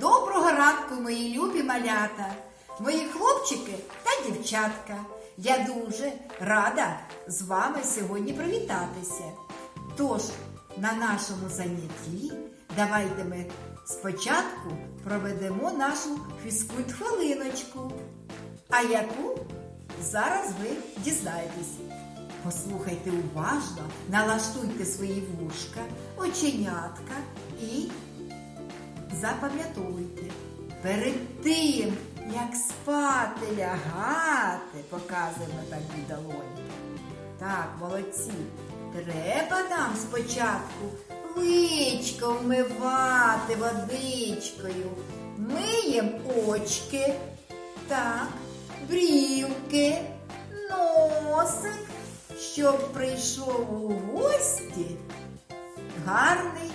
Доброго ранку, мої любі малята, мої хлопчики та дівчатка. Я дуже рада з вами сьогодні привітатися. Тож, на нашому занятті давайте ми спочатку проведемо нашу фізкульт-хвилиночку. А яку зараз ви дізнаєтесь. Послухайте уважно, налаштуйте свої вушка, оченятка і запам'ятовуйте. Перед тим, як спати лягати, показуємо так дві долоні. Так, молодці. Треба нам спочатку личко вмивати водичкою. Миєм очки, так, брівки, носик, щоб прийшов у гості гарний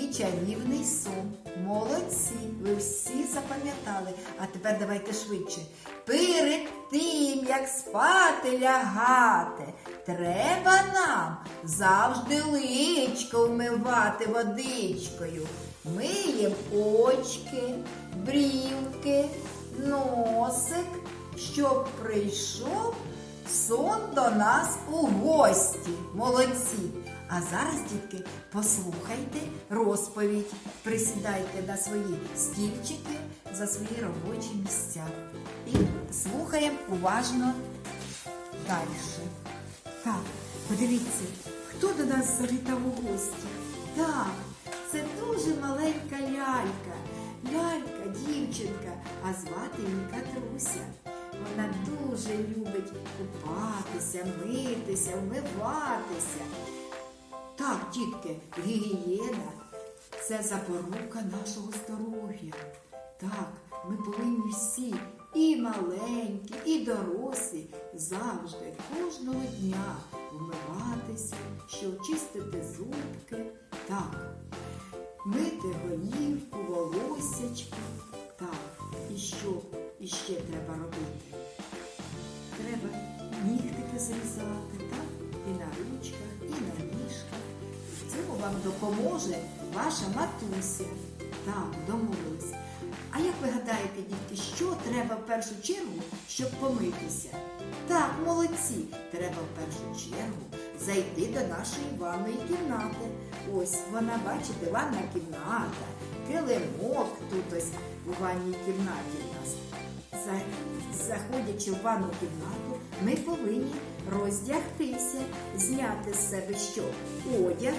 і чарівний сон. Молодці, ви всі запам'ятали. А тепер давайте швидше. Перед тим, як спати лягати, треба нам завжди личко вмивати водичкою. Миєм очки, брівки, носик, щоб прийшов сон до нас у гості. Молодці! А зараз, дітки, послухайте розповідь. Prисідайте на свої стільчики за свої робочі місця. І слухаємо уважно далі. Так, подивіться, хто до нас завітав у гості? Так, це дуже маленька лялька. Лялька, дівчинка, а звати її Катруся. Вона дуже любить купатися, митися, вмиватися. Так, дітки, гігієна це запорука нашого здоров'я. Так, ми повинні всі, і маленькі, і дорослі, завжди, кожного дня вмиватися, щоб чистити зубки. Так, мити голівку, волосячки. Так, і що іще треба робити? Треба нігтики зрізати, так? І на ручках, і на цьому вам допоможе ваша матуся. Так, домовились. А як ви гадаєте, дітки, що треба в першу чергу, щоб помитися? Так, молодці, треба в першу чергу зайти до нашої ванної кімнати. Ось вона, бачите, ванна кімната, килимок тут ось у ванній кімнаті у нас. Заходячи в ванну кімнату, ми повинні роздягтися, зняти з себе що? Одяг.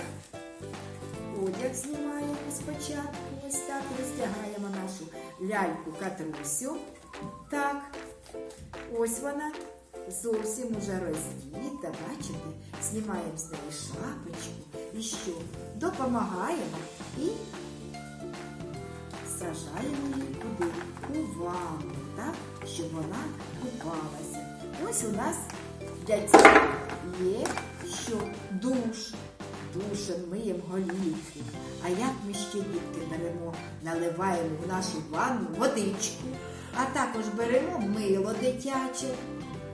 Одяг знімаємо спочатку. Ось так роздягаємо нашу ляльку Катрусю. Так, ось вона зовсім уже роздіта, бачите? Знімаємо з неї шапочку. І що? Допомагаємо і сажаємо її куди? У ванну, так? Щоб вона купалася. Ось у нас для цього є що душ. Душем миємо голівку. А як ми ще дітки беремо, наливаємо в нашу ванну водичку, а також беремо мило дитяче.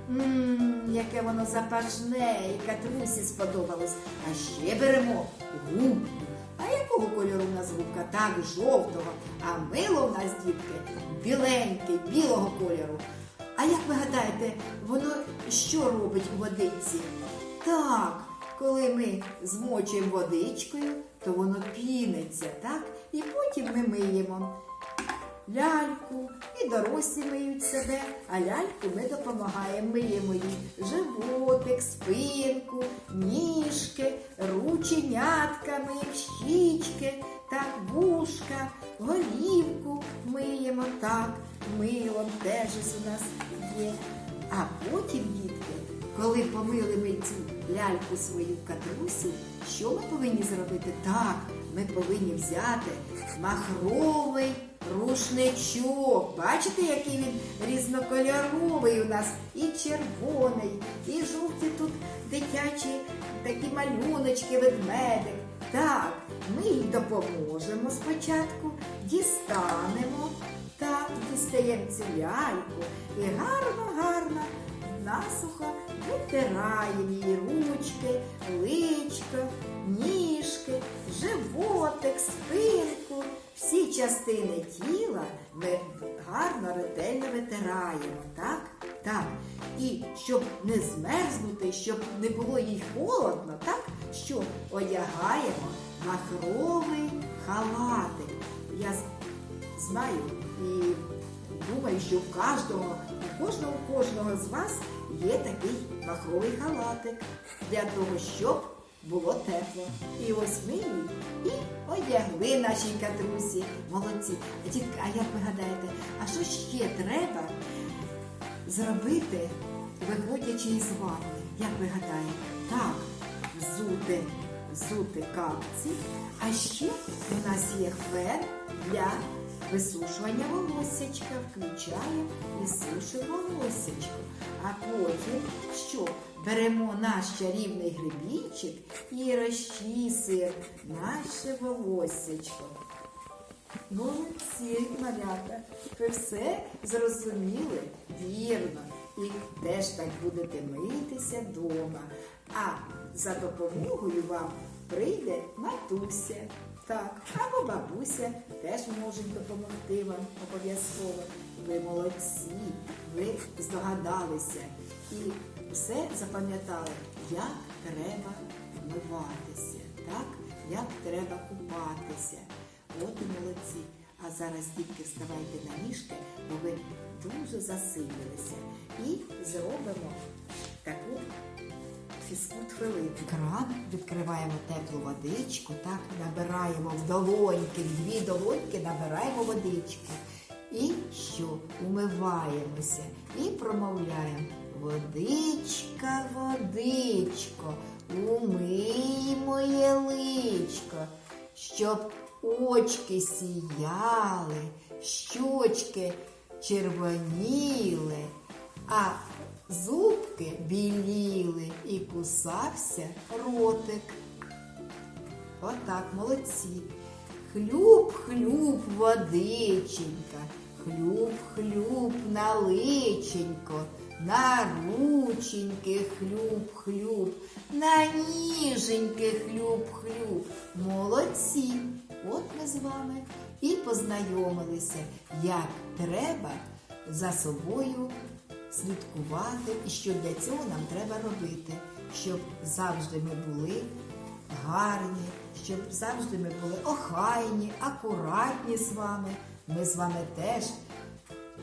Ммм, яке воно запашне, і Катрусі сподобалось. А ще беремо губку. А якого кольору у нас губка? Так, жовтого. А мило в нас, дітки, біленьке, білого кольору. А як ви гадаєте, воно що робить у водиці? Так, коли ми змочуємо водичкою, то воно піниться, так? І потім ми миємо ляльку, і дорослі миють себе, а ляльку ми допомагаємо, миємо їй животик, спинку, ніжки, рученятка, миємо щічки, так, вушка, голівку миємо так, милом теж у нас є. А потім, дітки, коли помили ми цю ляльку свою катрусю, що ми повинні зробити? Так, ми повинні взяти махровий рушничок. Бачите, який він різнокольоровий у нас і червоний, і жовті тут дитячі такі малюночки, ведмедик. Так, ми їй допоможемо спочатку, дістанемо, так, дістаємо цю ляльку і гарно-гарно насухо витираємо її ручки, личко, ніжки, животик, спинку, всі частини тіла ми гарно ретельно витираємо, так? Так. І щоб не змерзнути, щоб не було їй холодно, так? Що одягаємо махровий халатик. Я знаю і думаю, що в кожного, у кожного, у кожного з вас є такий махровий халатик для того, щоб було тепло. І ось ми її і одягли нашій катрусі. Молодці. Тітка, а як ви гадаєте, а що ще треба зробити, виходячи із ванни? Як ви гадаєте? Так, взути, взути капці, а ще у нас є фен для висушування волоссячка. Включаємо і сушимо волоссячко. А потім що? Беремо наш чарівний гребінчик і розчісуємо наше волоссячко. Молодці, малята, ви все зрозуміли вірно. І теж так будете митися вдома. А за допомогою вам прийде матуся. Так, або бабуся теж можуть допомогти вам обов'язково. Ви молодці, ви здогадалися і все запам'ятали, як треба вмиватися, так? як треба купатися. От і молодці. А зараз, дітки, вставайте на ніжки, бо ви дуже засилилися. І зробимо таку фізкульт хвилину. Кран, відкриваємо теплу водичку, так, набираємо в долоньки, в дві долоньки набираємо водички. І що? Умиваємося і промовляємо. Водичка, водичко, умий моє личко, щоб очки сіяли, щочки червоніли, а зубки біліли і кусався ротик. Отак, молодці. Хлюб-хлюб, водиченька, хлюб-хлюб на личенько, на рученьки хлюб-хлюб, на ніженьки хлюб-хлюб. Молодці! От ми з вами і познайомилися, як треба за собою слідкувати і що для цього нам треба робити, щоб завжди ми були гарні, щоб завжди ми були охайні, акуратні з вами. Ми з вами теж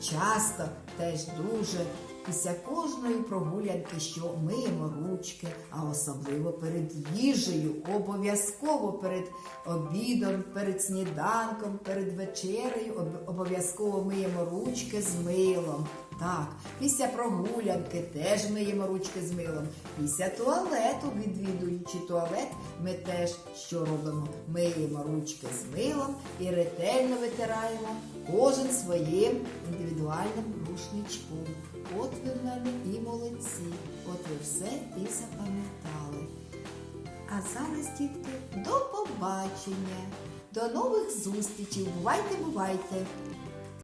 часто, теж дуже після кожної прогулянки, що миємо ручки, а особливо перед їжею, обов'язково перед обідом, перед сніданком, перед вечерею, обов'язково миємо ручки з милом. Так, після прогулянки теж миємо ручки з милом. Після туалету, відвідуючи туалет, ми теж що робимо? Миємо ручки з милом і ретельно витираємо кожен своїм індивідуальним рушничком. От ви в мене і молодці, от ви все і запам'ятали. А зараз, дітки, до побачення, до нових зустрічей. Бувайте, бувайте!